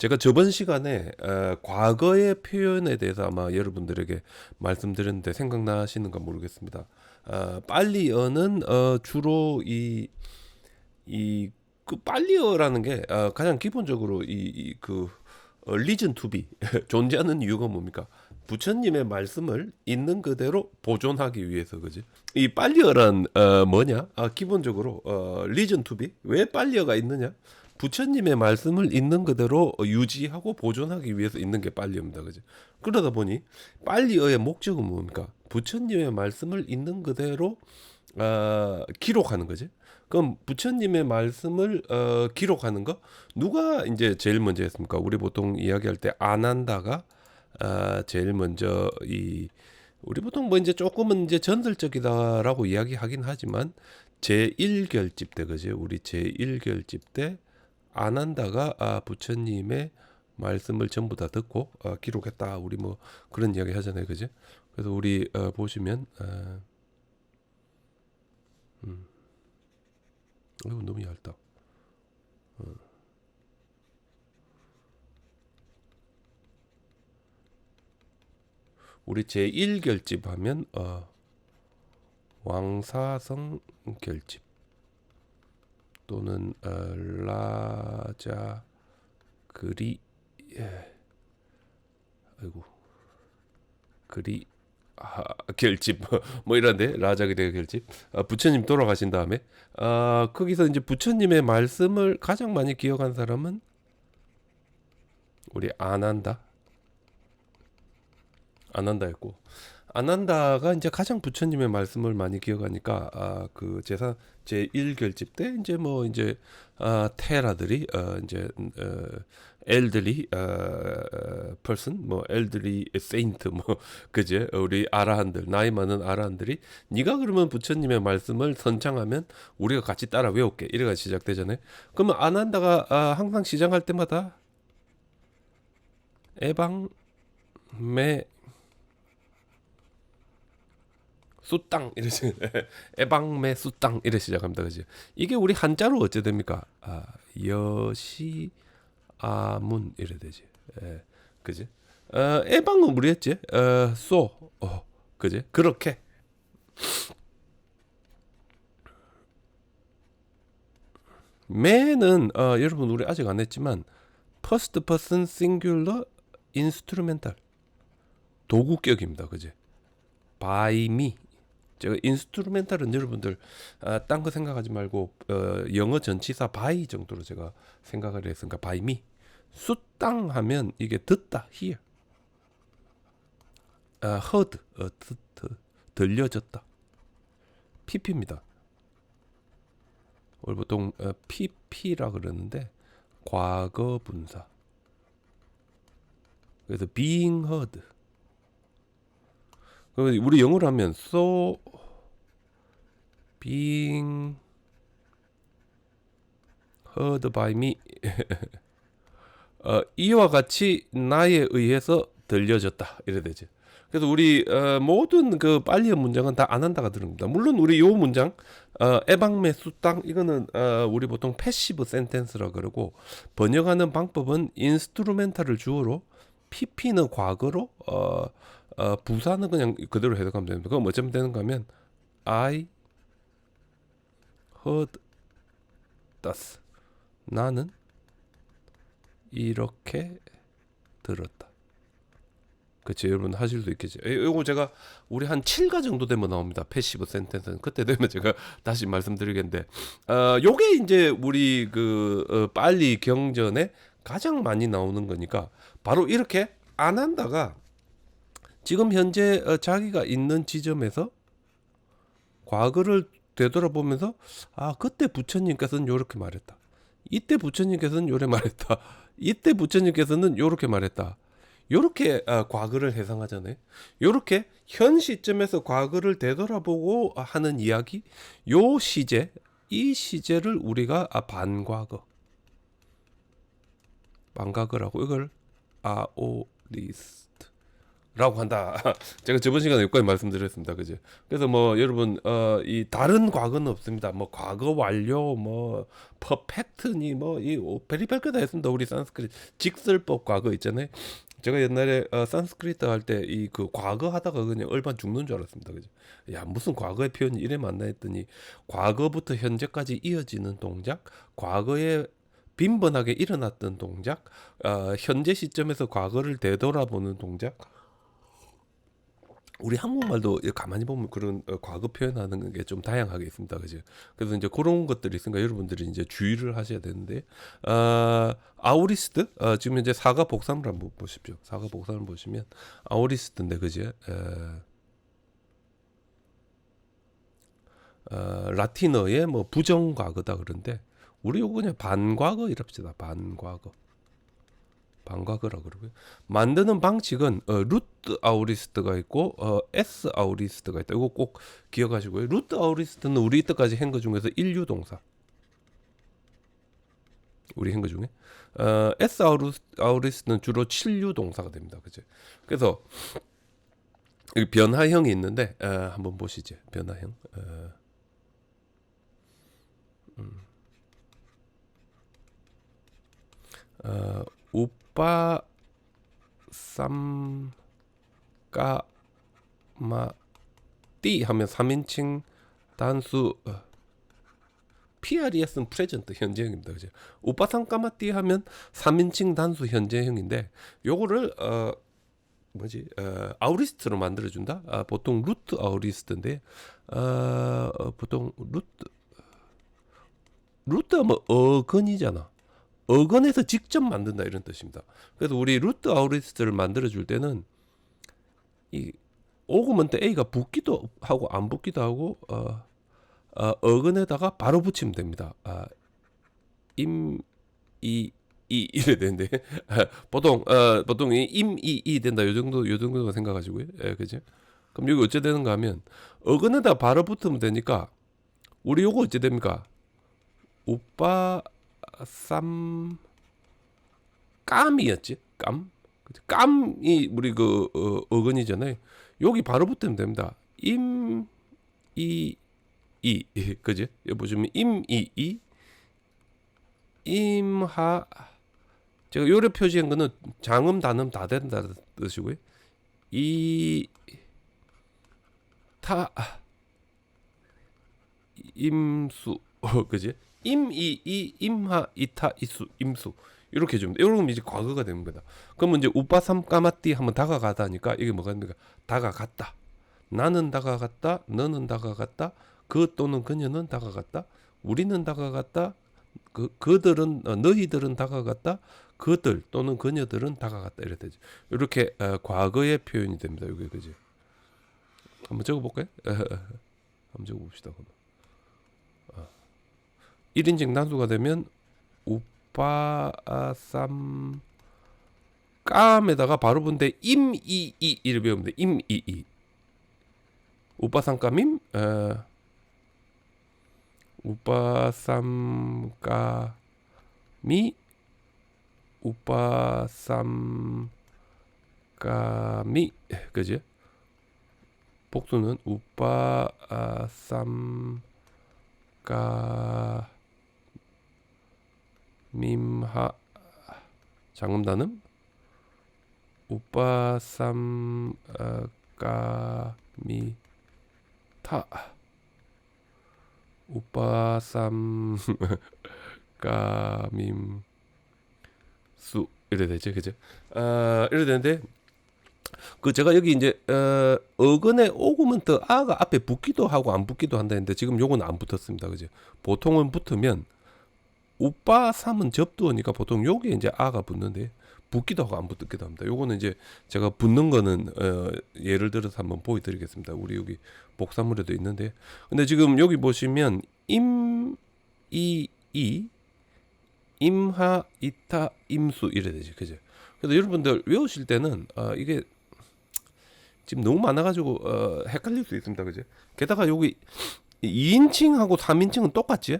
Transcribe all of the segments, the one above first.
제가 저번 시간에 어, 과거의 표현에 대해서 아마 여러분들에게 말씀드렸는데 생각나시는가 모르겠습니다. 어, 빨리어는 어, 주로 이 이 그 빨리어라는 게 어, 가장 기본적으로 이그 어, 리전 투비 존재하는 이유가 뭡니까? 부처님의 말씀을 있는 그대로 보존하기 위해서 그지? 이 빨리어란 어, 뭐냐? 아, 기본적으로 어, 리전 투비 왜 빨리어가 있느냐? 부처님의 말씀을 있는 그대로 유지하고 보존하기 위해서 있는 게 빨리어입니다. 그죠? 그러다 보니 빨리어의 목적은 뭡니까? 부처님의 말씀을 있는 그대로 어, 기록하는 거지. 그럼 부처님의 말씀을 어, 기록하는 거 누가 이제 제일 먼저 했습니까? 우리 보통 이야기할 때 아난다가 어, 제일 먼저 이 우리 보통 뭐 이제 조금은 이제 전설적이다라고 이야기하긴 하지만 제 1결집 때 그죠? 우리 제 1결집 때 아난다가 아, 부처님의 말씀을 전부 다 듣고 어, 기록했다. 우리 뭐 그런 이야기 하잖아요, 그죠? 그래서 우리 어, 보시면 어, 음, 이거 너무 얇다. 어. 우리 제 1결집 하면 어, 왕사성 결집 또는 어, 라자 그리 예. 아이고. 그리 아, 결집. 뭐 이런데? 라자그리의 결집. 아, 부처님 돌아가신 다음에. 아, 거기서 이제 부처님의 말씀을 가장 많이 기억한 사람은 우리 아난다. 아난다였고. 아난다가 이제 가장 부처님의 말씀을 많이 기억하니까 아, 그 제사 제 1결집 때 이제 뭐 이제 아, 테라들이 어, 이제 어, 엘들리 어, person 뭐 엘들리 세인트 뭐 그제 우리 아라한들 나이 많은 아라한들이 네가 그러면 부처님의 말씀을 선창하면 우리가 같이 따라 외울게 이래가 시작되잖아요. 그러면 아난다가 아, 항상 시작할 때마다 에방 메 수땅 이러시 에방메 수땅 이래 시작합니다. 그지? 이게 우리 한자로 어째 됩니까? 아, 여시 아문 이래 되지. 예. 그지? 어, 에방은 우리 했지. 어, 쏘. 어, 그지? 그렇게 매는 어, 여러분 우리 아직 안 했지만 퍼스트 퍼슨 싱귤러 인스트루멘탈 도구격입니다. 그지? by me 제가 인스트루멘탈은 여러분들 아, 딴 거 생각하지 말고 어, 영어 전치사 by 정도로 제가 생각을 했으니까 by me 수땅 하면 이게 듣다 hear. 아, heard 어, 듣, 듣, 들려졌다. pp입니다. 우리 보통 어, pp라 그러는데 과거 분사. 그래서 being heard 그럼 우리 영어로 하면 so being heard by me 어, 이와 같이 나에 의해서 들려졌다 이래 되죠. 그래서 우리 어, 모든 그 빨리어 문장은 다 안 한다가 들습니다. 물론 우리 요 문장 어, 에방메 수땅 이거는 어, 우리 보통 패시브 센텐스라 그러고 번역하는 방법은 인스트루멘탈을 주어로 PP는 과거로 어, 어, 부사는 그냥 그대로 해석하면 됩니다. 그럼 어쩌면 되는가 하면 I heard thus 나는 이렇게 들었다. 그치 여러분 하실 수 있겠죠. 에, 이거 제가 우리 한 7가 정도 되면 나옵니다. 패시브 센텐스는 그때 되면 제가 다시 말씀드리겠는데 어 요게 이제 우리 그 어, 빨리 경전에 가장 많이 나오는 거니까 바로 이렇게 안 한다가 지금 현재 어, 자기가 있는 지점에서 과거를 되돌아보면서 아 그때 부처님께서는 요렇게 말했다. 이때 부처님께서는 요래 말했다. 이때 부처님께서는 요렇게 말했다. 요렇게 아, 과거를 해상하잖아요. 요렇게 현 시점에서 과거를 되돌아보고 하는 이야기, 요 시제, 이 시제를 우리가 아, 반과거, 반과거라고 이걸 아오리스트 라고 한다. 제가 저번 시간에 여기까지 말씀드렸습니다. 그죠? 그래서 뭐 여러분 어 이 다른 과거는 없습니다. 뭐 과거 완료 뭐 퍼펙트니 뭐이 베리벨 거다 했습니다. 우리 산스크리트 직설법 과거 있잖아요. 제가 옛날에 어, 산스크리트 할 때 이 그 과거 하다가 그냥 얼반 죽는 줄 알았습니다. 그죠? 야 무슨 과거의 표현이 이래 맞나 했더니 과거부터 현재까지 이어지는 동작, 과거에 빈번하게 일어났던 동작, 어, 현재 시점에서 과거를 되돌아보는 동작. 우리 한국말도 가만히 보면 그런 어, 과거 표현하는 게 좀 다양하게 있습니다. 그죠? 그래서 이제 그런 것들이 있으니까 여러분들이 이제 주의를 하셔야 되는데, 어, 아우리스트, 어, 지금 이제 사과 복사물 한번 보십시오. 사과 복사물 보시면 아우리스트인데, 그죠? 에, 어, 라틴어의 뭐 부정과거다 그런데 우리 요거 그냥 반과거 이럽시다. 반과거. 반과거라 그러고요. 만드는 방식은 어, 루트 아우리스트가 있고 어, 아우리스트가 있다. 이거 꼭 기억하시고요. 루트 아우리스트는 우리 이때까지 한 거 중에서 인류 동사. 우리 한 거 중에 어, 아우리스트는 주로 칠류 동사가 됩니다. 그죠? 그래서 이 변화형이 있는데 어, 한번 보시죠. 변화형. 어, 어, 우 빠 쌈까 마띠 하면 3인칭 단수 어, PRES는 프레젠트 현재형입니다. 그죠? 우빠 쌈까마띠 하면 3인칭 단수 현재형인데 요거를 어 뭐지? 어, 아우리스트로 만들어 준다. 아, 보통 루트 아우리스트인데 어, 어, 보통 루트 루트가 뭐 어근이잖아. 어근에서 직접 만든다 이런 뜻입니다. 그래서 우리 루트 아우리스트를 만들어 줄 때는 이 오그면 때 A가 붙기도 하고 안 붙기도 하고 어, 어 어근에다가 바로 붙이면 됩니다. 아, 임이 이 이래 되는데 보통 어 보통 임이 이 된다 요 정도 요 정도 생각하시고요. 예, 그죠? 그럼 여기 어째 되는가 하면 어근에다 바로 붙으면 되니까 우리 요거 어째 됩니까? 오빠 쌈 깜이었지 깜? 깜이 우리 그 어, 어근이잖아요. 여기 바로 붙으면 됩니다. 임 이 이. 그지? 여기 보시면 임 이 이. 임하. 제가 요래 표시한 거는 장음 단음 다 된다 뜻이고요. 이 타. 임수. 그지 임이 이 임하 이타 이수 임수 이렇게 줍니다. 이러면 이제 과거가 되는 거다. 그러면 이제 우빠 삼 까마띠 하면 다가가다니까 이게 뭐가 됩니까? 다가갔다. 나는 다가갔다. 너는 다가갔다. 그 또는 그녀는 다가갔다. 우리는 다가갔다. 그 그들은 어, 너희들은 다가갔다. 그들 또는 그녀들은 다가갔다 이래 되죠. 이렇게 어, 과거의 표현이 됩니다. 이게 그지? 한번 적어볼까요? 한번 적어봅시다. 그러면. 1인칭 단수가 되면 우빠삼 깜에다가 바로 본데 임이이 이를 배우면 돼. 임이이 우빠삼까밈 어, 우빠삼까미 우빠삼까미 그지? 복수는 우빠삼까 밈하 장음단음? 우빠삼 어, 까미 타. 우빠삼 까밈 수. 이래 되죠 그죠? 아 이래 되는데 그 제가 여기 이제 어, 어근에 오구면 더 아가 앞에 붙기도 하고 안 붙기도 한다는데 지금 요건 안 붙었습니다 그죠? 보통은 붙으면 오빠 삼은 접두어니까 보통 요게 이제 아가 붙는데 붙기도 하고 안 붙기도 합니다. 요거는 이제 제가 붙는 거는 어, 예를 들어서 한번 보여드리겠습니다. 우리 여기 복사물에도 있는데 근데 지금 여기 보시면 임, 이, 이, 임하, 이타, 임수 이래 되지, 그죠? 그래서 여러분들 외우실 때는 어, 이게 지금 너무 많아가지고 어, 헷갈릴 수 있습니다, 그죠? 게다가 여기 2인칭하고 3인칭은 똑같지?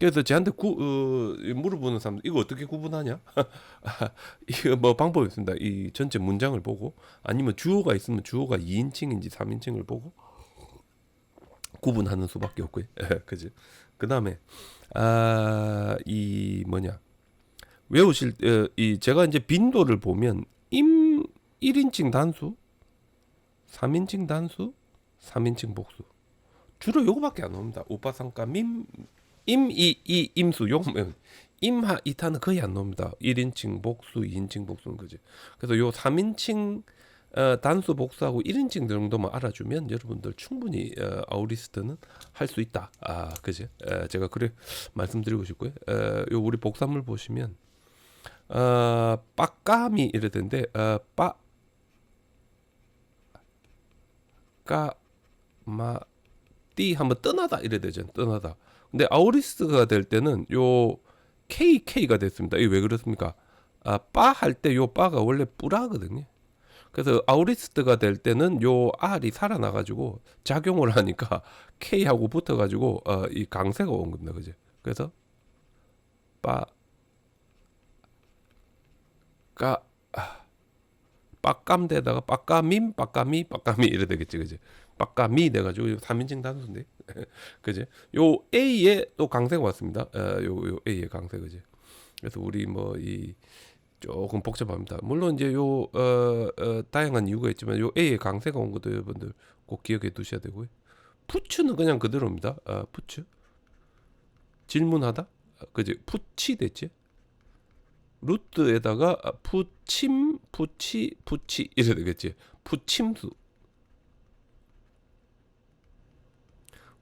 그래서 저한테 구, 어, 물어보는 사람들 이거 어떻게 구분하냐? 이거 뭐 방법이 있습니다. 이 전체 문장을 보고 아니면 주어가 있으면 주어가 2인칭인지 3인칭을 보고 구분하는 수밖에 없고요. 그지? 그 다음에 아 이 뭐냐 외우실 어, 이 제가 이제 빈도를 보면 임 1인칭 단수, 3인칭 단수, 3인칭 복수 주로 요거밖에 안 나옵니다. 오빠상가 밈 임 이 이 임수 요 임하 이타는 거의 안 나옵니다. 1인칭 복수, 2인칭 복수는 그지. 그래서 요 3인칭 어, 단수 복수하고 1인칭 정도만 알아주면 여러분들 충분히 어, 아우리스트는 할 수 있다. 아, 그지? 에, 제가 그래 말씀드리고 싶고요. 에, 요 우리 복사물 보시면 어, 빠까미 이래던데 어, 빠 까마 띠 한번 떠나다 이래 되죠. 떠나다. 근데 아우리스트가 될 때는 요 KK가 됐습니다. 이게 왜 그렇습니까? 아, 빠 할 때 요 빠가 원래 뿌라거든요. 그래서 아우리스트가 될 때는 요 R이 살아나 가지고 작용을 하니까 K하고 붙어 가지고 어, 이 강세가 온 겁니다. 그죠? 그래서 빠 까, 아, 빡감대다가 빡까민, 빡까미, 빡까미 이래 되겠지, 그지? 빡까미 돼가지고 3인칭 단수인데, 그지? 요 A에 또 강세가 왔습니다. 어, 요, 요 A에 강세, 그지? 그래서 우리 뭐 이 조금 복잡합니다. 물론 이제 요 어, 어, 다양한 이유가 있지만 요 A에 강세가 온 것도 여러분들 꼭 기억해 두셔야 되고요. 푸츠는 그냥 그대로입니다. 어, 푸츠 질문하다, 어, 그지? 푸치 됐지? 루트에다가 푸침, 푸치, 푸치 이래 되겠지. 푸침수.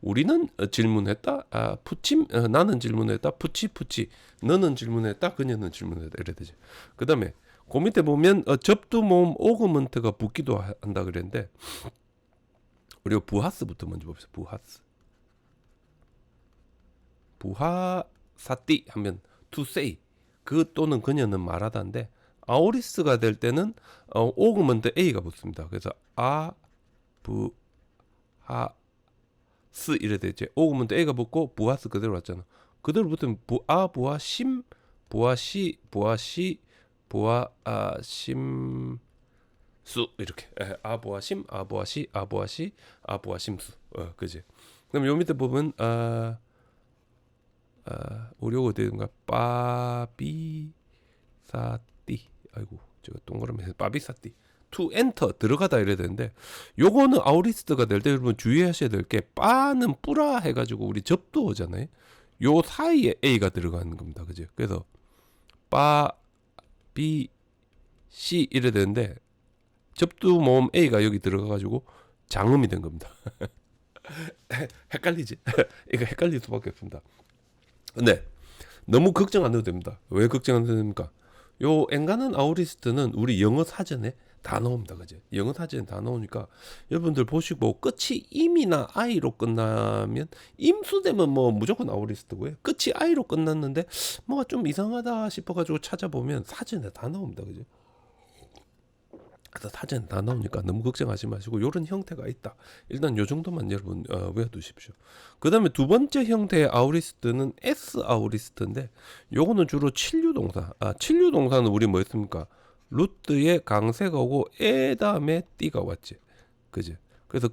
우리는 어, 질문했다. 아, 푸침 어, 나는 질문했다. 푸치 푸치 너는 질문했다. 그녀는 질문했다. 이래 되지. 그다음에 그 밑에 보면 어, 접두 모음 오그먼트가 붙기도 하- 한다 그랬는데 우리가 부하스부터 먼저 봅시다. 부하스. 부하사띠 하면 to say 그 또는 그녀는 말하다인데 아우리스가 될 때는 어, 오그먼트 a가 붙습니다. 그래서 아, 부, 하, 스 이래 되죠. 오그먼트 a가 붙고 부하스 그대로 왔잖아. 그대로 붙으면 부아, 부하, 심, 부하, 시, 부하, 시, 부하, 아, 심, 수 이렇게 에, 아, 부하, 심, 아, 부하, 시, 아, 부하, 시, 아, 부하, 심수. 어, 그지. 그럼 요 밑에 보면 아, 아, 요거 어디인가 빠비사띠 아이고 제가 동그라미 빠비사띠 to enter 들어가다 이래야 되는데 요거는 아우리스트가 될 때 여러분 주의하셔야 될 게 빠는 뿌라 해가지고 우리 접두어잖아요. 요 사이에 a가 들어가는 겁니다. 그죠? 그래서 빠비 시 이래 되는데 접두 모음 a가 여기 들어가가지고 장음이 된 겁니다. 헷갈리지? 이거 헷갈릴 수밖에 없습니다. 근데 너무 걱정 안 해도 됩니다. 왜 걱정 안 해도 됩니까? 요 엔간한 아우리스트는 우리 영어 사전에 다 나옵니다. 그죠? 영어 사전에 다 나오니까 여러분들 보시고 끝이 임이나 아이로 끝나면 임수되면 뭐 무조건 아우리스트고요. 끝이 아이로 끝났는데 뭐가 좀 이상하다 싶어가지고 찾아보면 사전에 다 나옵니다. 그죠? 그래서 사전 다 나오니까 너무 걱정하지 마시고 이런 형태가 있다. 일단 요 정도만 여러분 어, 외워두십시오. 그 다음에 두 번째 형태의 아우리스트는 S 아우리스트인데 요거는 주로 칠류 동사. 아, 칠류 동사는 우리 뭐 했습니까? 루트에 강세가 오고 에 다음에 띠가 왔지. 그지? 그래서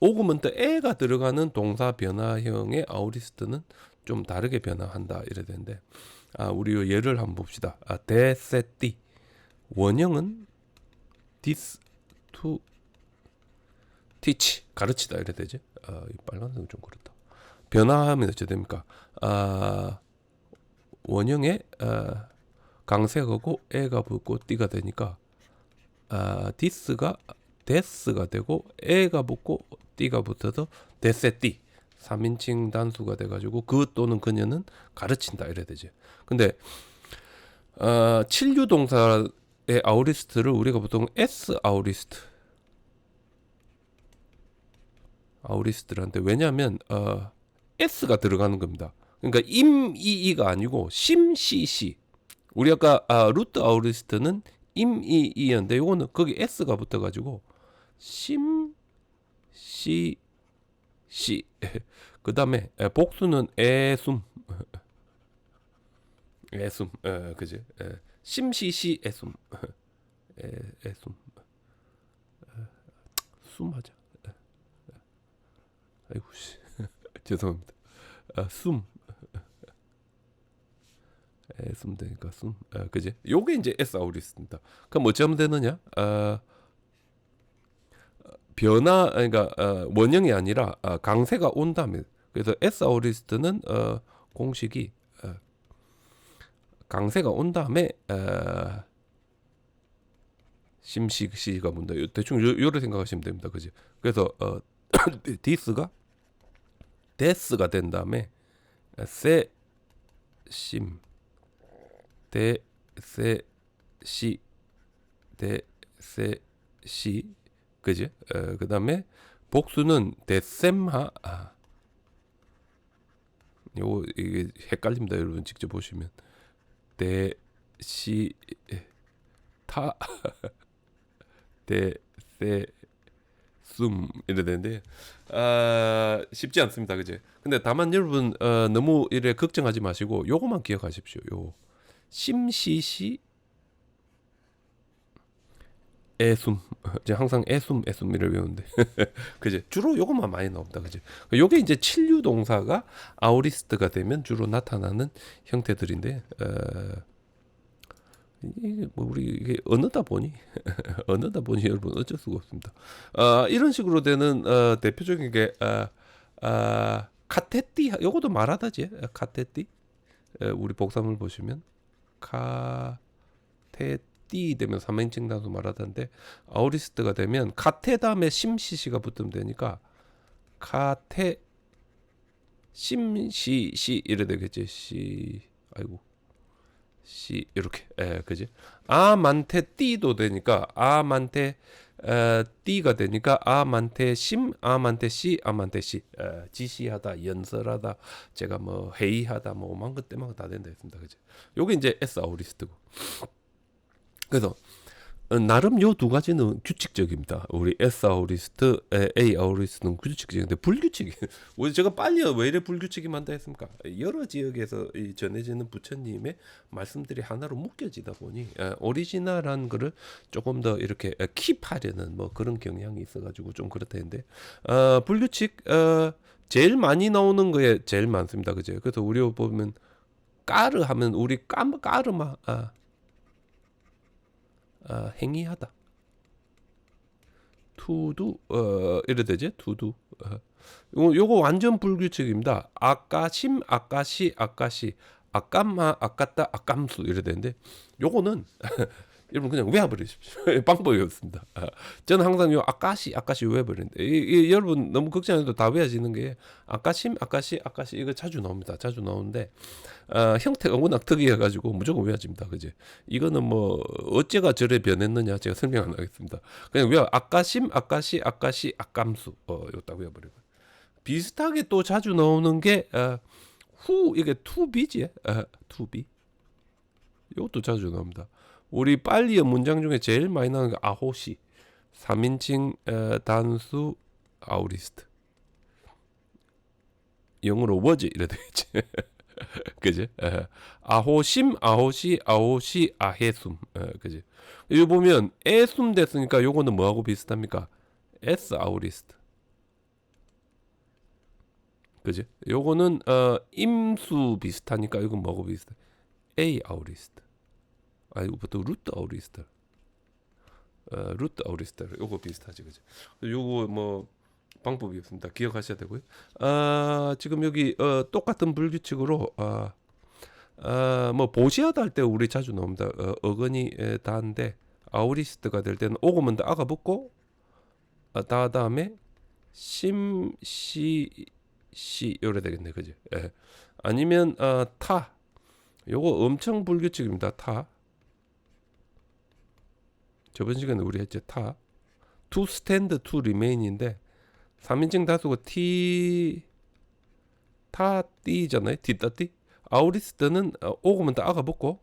오그먼트 에가 들어가는 동사 변화형의 아우리스트는 좀 다르게 변화한다 이래 되는데 아, 우리 요 예를 한번 봅시다. 아, 데세띠 원형은 this to teach 가르치다 이래 되지. 아, 이 빨간색은 좀 그렇다. 변화하면 어찌 됩니까? 아, 원형에 아, 강세가고 에가 붙고 띠가 되니까 아, this가 this가 되고 에가 붙고 띠가 붙어서 데세띠 3인칭 단수가 돼가지고 그 또는 그녀는 가르친다 이래 되지. 근데 어, 칠류 동사의 아우리스트를 우리가 보통 S 아우리스트 아우리스트한테 왜냐하면 어, S가 들어가는 겁니다. 그러니까 임이이가 아니고 심시시. 우리 아까 아, 루트 아우리스트는 임이이였는데 요거는 거기 S가 붙어가지고 심 시 시. 그 다음에 복수는 애숨 애숨, 에, 그지? 에, 심시시 애숨, 에, 애숨, 에, 숨하자. 아이고 씨, 죄송합니다. 아, 숨, 애숨 되니까 숨, 아, 그지? 요게 이제 에사우리스입니다. 그럼 어찌하면 되느냐? 아, 변화, 그러니까 어, 원형이 아니라 어, 강세가 온 다음에 그래서 에사우리스트는 어, 공식이 어, 강세가 온 다음에 어, 심시시가 뭔다. 요- 대충 요, 요를 생각하시면 됩니다. 그지? 그래서 어, 디스가 데스가 된 다음에 세심 데세시 데세시. 그지? 어, 그 다음에 복수는 데셈하 아. 요 이게 헷갈립니다 여러분. 직접 보시면. 데시 타. 데세 숨. 이래 되는데 아 쉽지 않습니다 그지? 근데 다만 여러분 어, 너무 이래 걱정하지 마시고 요거만 기억하십시오 요 심시시? 애숨. 이제 항상 애숨 애숨이를 외우는데. 그지? 주로 요것만 많이 나옵니다. 그지? 요게 이제 칠류 동사가 아우리스트가 되면 주로 나타나는 형태들인데 어, 뭐 우리 이게 언어다 보니? 언어다 보니 여러분 어쩔 수가 없습니다. 어, 이런 식으로 되는 어, 대표적인 게 어, 어, 카테띠. 요것도 말하다지. 어, 카테띠. 어, 우리 복사물 보시면 카테띠 되면 삼인칭 단수 말하던데 아우리스트가 되면 카테 다음에 심시시가 붙으면 되니까 카테 심시시 이래 되겠지. 시 아이고. 시 이렇게. 예 그지? 아만테 띠도 되니까 아만테 어, 띠가 되니까 아만테 심 아만테 시 아만테 시. 어, 지시하다 연설하다 제가 뭐 회의하다 뭐 오만 것 때만 다 된다 했습니다. 그지 요게 이제 S 아우리스트고. 그래서 어, 나름 요 두 가지는 규칙적입니다. 우리 S 아우리스트, 에, A 아우리스트는 규칙적인데 불규칙이. 왜 제가 빨리 왜 이래 불규칙이 많다 했습니까? 여러 지역에서 이 전해지는 부처님의 말씀들이 하나로 묶여지다 보니 에, 오리지널한 거를 조금 더 이렇게 에, 킵하려는 뭐 그런 경향이 있어가지고 좀 그렇다 했는데 어, 불규칙 어, 제일 많이 나오는 거에 제일 많습니다. 그죠? 그래서 우리 보면 까르 하면 우리 까 까르마 아, 아, 행위하다. 투두 어 이래 되지? 투두. 어. 요거, 요거 완전 불규칙입니다. 아까심, 아까시, 아까시, 아까마, 아까따, 아까수 이래 되는데 요거는 여러분 그냥 외워버리십시오. 방법이 없습니다. 아, 저는 항상 요 아까시, 아까시 외워버리는데 이, 이, 여러분 너무 걱정 안 해도 다 외워지는 게 아까심, 아까시, 아까시 이거 자주 나옵니다. 자주 나오는데 어, 형태가 워낙 특이해가지고 무조건 외워집니다. 그지? 이거는 뭐 어째가 저래 변했느냐 제가 설명 안 하겠습니다. 그냥 외워 아까심, 아까시, 아까시, 아kam수 어, 요딱 외워버리고 비슷하게 또 자주 나오는 게 어, 후 이게 투비지, 어, 투비. 이것도 자주 나옵니다. 우리 빨리의 문장 중에 제일 많이 나오는 게 아호시, 3인칭 어, 단수 아우리스트. 영어로 was 이래 되겠지. 그지? 에, 아호심, 아호시, 아호시, 아해숨. 에, 그지? 여기 보면 에숨 됐으니까 요거는 뭐하고 비슷합니까? S 아우리스트. 그지? 요거는 어, 임수 비슷하니까 이건 뭐하고 비슷해? A 아우리스트. 아 이거부터 루트 아우리스트. 어, 루트 아우리스트. 요거 비슷하지, 그지? 요거 뭐 방법이 없습니다. 기억하셔야 되고요. 아, 지금 여기 어, 똑같은 불규칙으로 아, 아, 뭐 보시하다 할 때 우리 자주 나옵니다. 어, 어근이 에, 다인데 아우리스트가 될 때는 오금은 다 아가 붙고 아, 다 다음에 심 시 시 요래 되겠네, 그지? 예. 아니면 어, 타 요거 엄청 불규칙입니다. 타 저번 시간에 우리 했죠 타 to stand to remain인데 3인칭 다수가 티 타띠잖아요. 티따띠. 아우리스트는 어, 오금은 다 아가 붙고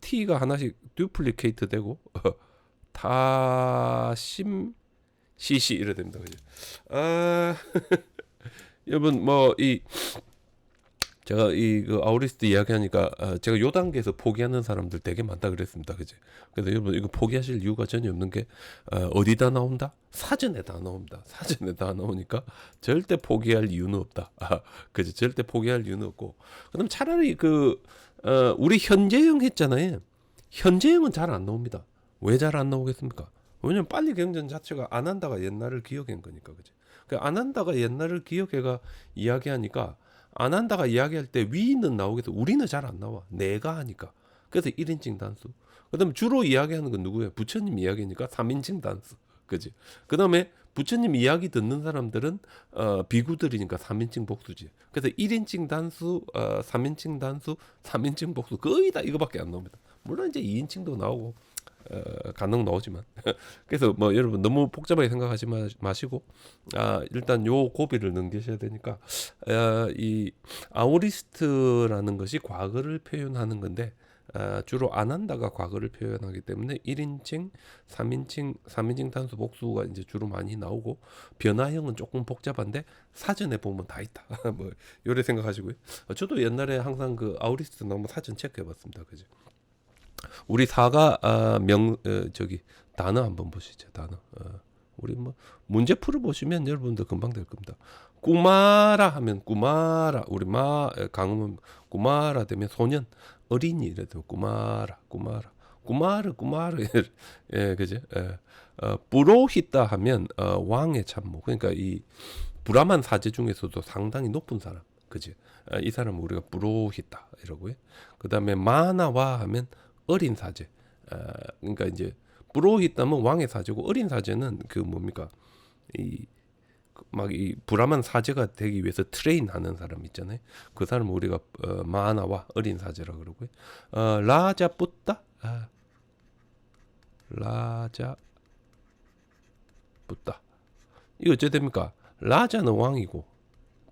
t가 하나씩 듀플리케이트 되고 타심 시시 이래 됩니다. 그죠? 아 여러분 뭐 이 제가 이 그 아우리스트 이야기하니까 어, 제가 요 단계에서 포기하는 사람들 되게 많다 그랬습니다. 그지? 그래서 여러분 이거 포기하실 이유가 전혀 없는 게 어, 어디다 나온다? 사전에 다 나옵니다. 사전에 다 나오니까 절대 포기할 이유는 없다. 아, 그지? 절대 포기할 이유는 없고. 그럼 차라리 그 어, 우리 현재형 했잖아요. 현재형은 잘 안 나옵니다. 왜 잘 안 나오겠습니까? 왜냐면 빨리 경전 자체가 안 한다가 옛날을 기억한 거니까 그지. 그 안 한다가 옛날을 기억해가 이야기하니까 안 한다가 이야기할 때 위는 나오겠어. 우리는 잘 안 나와. 내가 하니까. 그래서 1인칭 단수. 그 다음에 주로 이야기하는 건 누구예요? 부처님 이야기니까 3인칭 단수. 그지? 그 다음에 부처님 이야기 듣는 사람들은 어, 비구들이니까 3인칭 복수지. 그래서 1인칭 단수, 어, 3인칭 단수, 3인칭 복수 거의 다 이거밖에 안 나옵니다. 물론 이제 2인칭도 나오고 어, 간혹 나오지만 그래서 뭐 여러분 너무 복잡하게 생각하지 마 시고 아 일단 요 고비를 넘기셔야 되니까 아, 이 아우리스트라는 것이 과거를 표현하는 건데 아, 주로 안 한다가 과거를 표현하기 때문에 1인칭, 3인칭, 3인칭 단수 복수가 이제 주로 많이 나오고 변화형은 조금 복잡한데 사전에 보면 다 있다. 뭐 요래 생각하시고요. 저도 옛날에 항상 그 아우리스트 나오면 사전 체크해 봤습니다. 그죠? 우리 사가 아, 명 어, 저기 단어 한번 보시죠. 단어. 어, 우리 뭐 문제 풀어 보시면 여러분들 금방 될 겁니다. 꾸마라 하면 꾸마라 우리 마 강음은 꾸마라 되면 소년 어린이 이래도 꾸마라 꾸마라 꾸마르 꾸마르 예 그죠 예. 어, 부로히다 하면 어, 왕의 참모 그러니까 이 브라만 사제 중에서도 상당히 높은 사람 그지 어, 이 사람 우리가 부로히다 이러고요 그 다음에 마나와 하면 어린 사제. 어, 그러니까 이제 브로히땀은 왕의 사제고 어린 사제는 그 뭡니까 이 막이 불암한 사제가 되기 위해서 트레인하는 사람 있잖아요. 그 사람 우리가 어, 마나와 어린 사제라 그러고요. 어, 라자 뿌따 아, 라자 뿌따 이거 어째 됩니까? 라자는 왕이고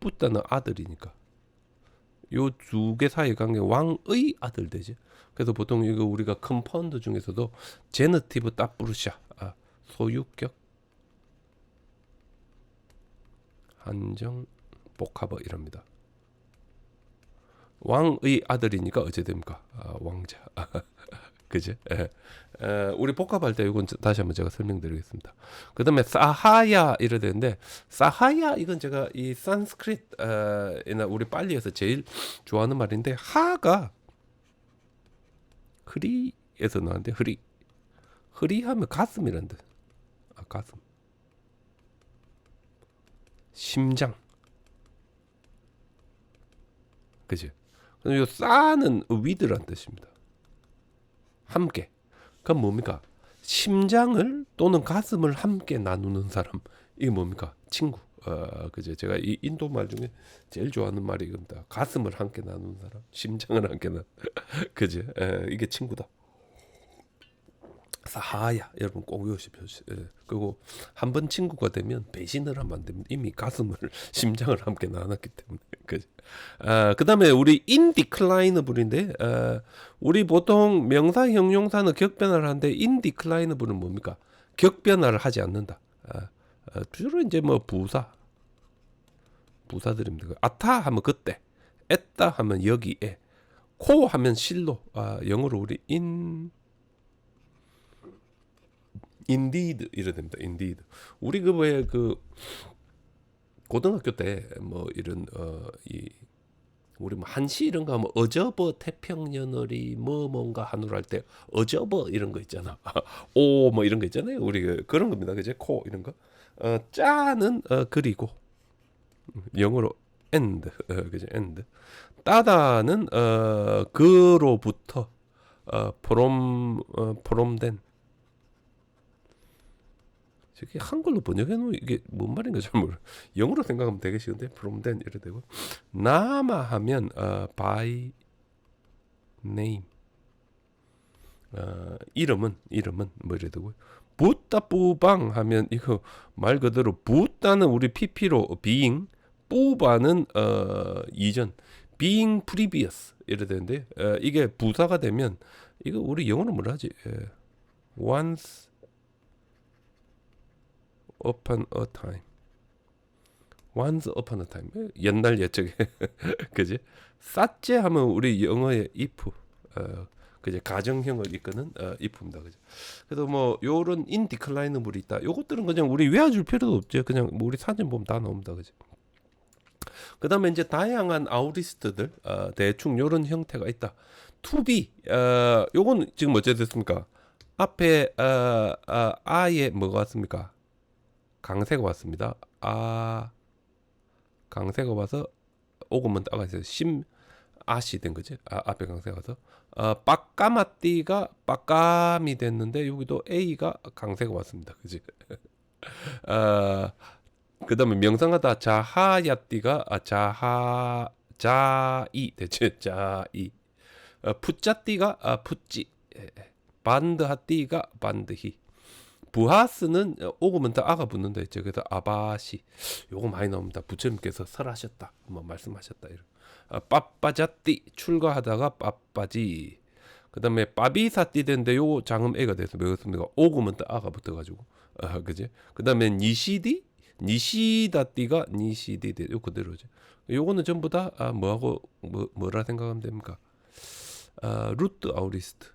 뿌따는 아들이니까 요 두 개 사이 관계 왕의 아들 되지. 그래서 보통 이거 우리가 컴파운드 중에서도 제너티브 따뿌르샤 아, 소유격 한정 복합어 이럽니다. 왕의 아들이니까 어째 됩니까? 아, 왕자. 그지? 예. 에, 우리 복합할 때 이건 다시 한번 제가 설명드리겠습니다. 그 다음에 사하야 이래 되는데 사하야 이건 제가 이 산스크릿이나 우리 빨리에서 제일 좋아하는 말인데 하가 흐리에서 나왔는데 흐리 흐리하면 가슴이란데 아 가슴 심장 그지 요 싸는 위드란 뜻입니다 함께. 그럼 뭡니까? 심장을 또는 가슴을 함께 나누는 사람. 이게 뭡니까? 친구. 어, 그제 제가 이 인도 말 중에 제일 좋아하는 말이 이겁니다. 가슴을 함께 나누는 사람, 심장을 함께 나, 그제? 에, 이게 친구다. 사하야 여러분 꼭 외우십시오. 예. 그리고 한 번 친구가 되면 배신을 하면 안 됩니다. 이미 가슴을 심장을 함께 나눴기 때문에 그죠. 아, 그다음에 우리 인디클라이너블인데 아, 우리 보통 명사 형용사는 격변화를 하는데 인디클라이너블은 뭡니까? 격변화를 하지 않는다. 아, 어, 주로 이제 뭐 부사 부사들입니다. 그 아타 하면 그때, 에따 하면 여기에, 코 하면 실로. 아, 영어로 우리 인 indeed 이래 됩니다. indeed. 우리 그 왜 그 고등학교 때 뭐 이런 어이 우리 뭐 한시 이런 거 하면 어저버 태평연월이 뭐 뭔가 하늘 할때 어저버 이런 거 있잖아. 오 뭐 이런 거 있잖아요. 우리 그 그런 겁니다. 그제 코 이런 거. 어, 짜는 어, 그리고 영어로 end 어, 그죠 end 따다는 어, 그로부터 어, from 어, from된 저게 한글로 번역해 놓으면 이게 뭔 말인가 잘 모르. 영어로 생각하면 되게 쉬운데 from된 이래 되고 나마 하면 어, by name 어, 이름은 이름은 뭐 이래 되고 붓다 뿌방 하면 이거 말 그대로 붓다는 우리 PP로 being 뿌바는 어, 이전 being previous 이래 되는데 어, 이게 부사가 되면 이거 우리 영어로 뭐라 하지? 에, 예. once upon a time. Once upon a time. 옛날 옛적에. 그지? 쌌제 하면 우리 영어의 if 어, 그지? 가정형을 이끄는 어, if입니다. 그죠 그래서 뭐 요런 in decline 물이 있다. 요것들은 그냥 우리 외워줄 필요도 없죠 그냥 뭐 우리 사진 보면 다 나옵니다. 그죠 그 다음에 이제 다양한 아우리스트들 어, 대충 요런 형태가 있다. To be 어, 요건 지금 어째 됐습니까? 앞에 어, 어, 뭐가 왔습니까 강세가 왔습니다 아 강세가 와서 오금은 따가 있어요. 심 아시 된 거지. 아, 앞에 강세가 와서 어, 빡까마띠가 빡감이 됐는데 여기도 A가 강세가 왔습니다. 그지? 어, 그다음에 명상하다 자하야띠가 아, 자하 자이 됐죠. 자이 어, 푸짜띠가 아, 푸찌 예, 예. 반드하띠가 반드히 부하스는 오금은 다 아가 붙는다 했죠. 그래서 아바시 요거 많이 나옵니다. 부처님께서 설하셨다. 뭐 말씀하셨다. 이런. 아, 빠빠자띠 출가하다가 빠빠지. 그다음에 빠비사띠 된데 요거 장음 애가 돼서 배웠습니다. 오금은 다 아가 붙어가지고 아 그지. 그다음에 니시디 니시다띠가 니시디 돼. 요 그대로죠. 요거는 전부 다 아, 뭐하고 뭐 뭐라 생각하면 됩니까? 아, 루트 아우리스트.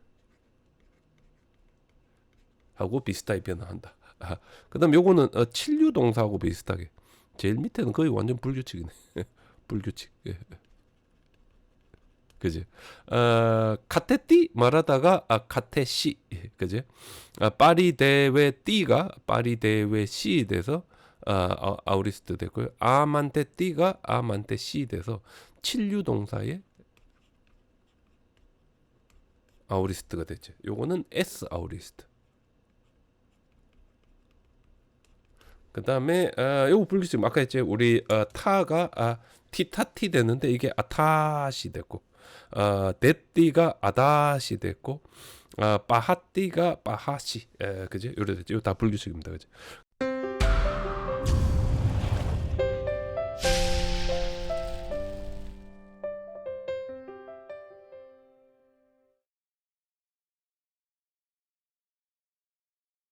하고 비슷하게 변화한다. 아, 그다음 요거는 어, 칠류 동사하고 비슷하게 제일 밑에는 거의 완전 불규칙이네. 불규칙. 예. 그지? 어, 카테띠 말하다가 아 카테시 예, 그지? 아, 파리 대회 띠가 파리 대회 시 돼서 아, 아, 아 우리스트 됐고요. 아만테 띠가 아만테 시 돼서 칠류 동사의 아우리스트가 됐죠. 요거는 S 아우리스트. 그 다음에 어, 요거 불규칙 아까 했지? 우리 어, 타가 아, 티타티 됐는데 이게 아타시 됐고 어, 데띠가 아다시 됐고 어, 빠하띠가 빠하시. 에, 그지? 요래 됐죠 이거 다 불규칙입니다 그지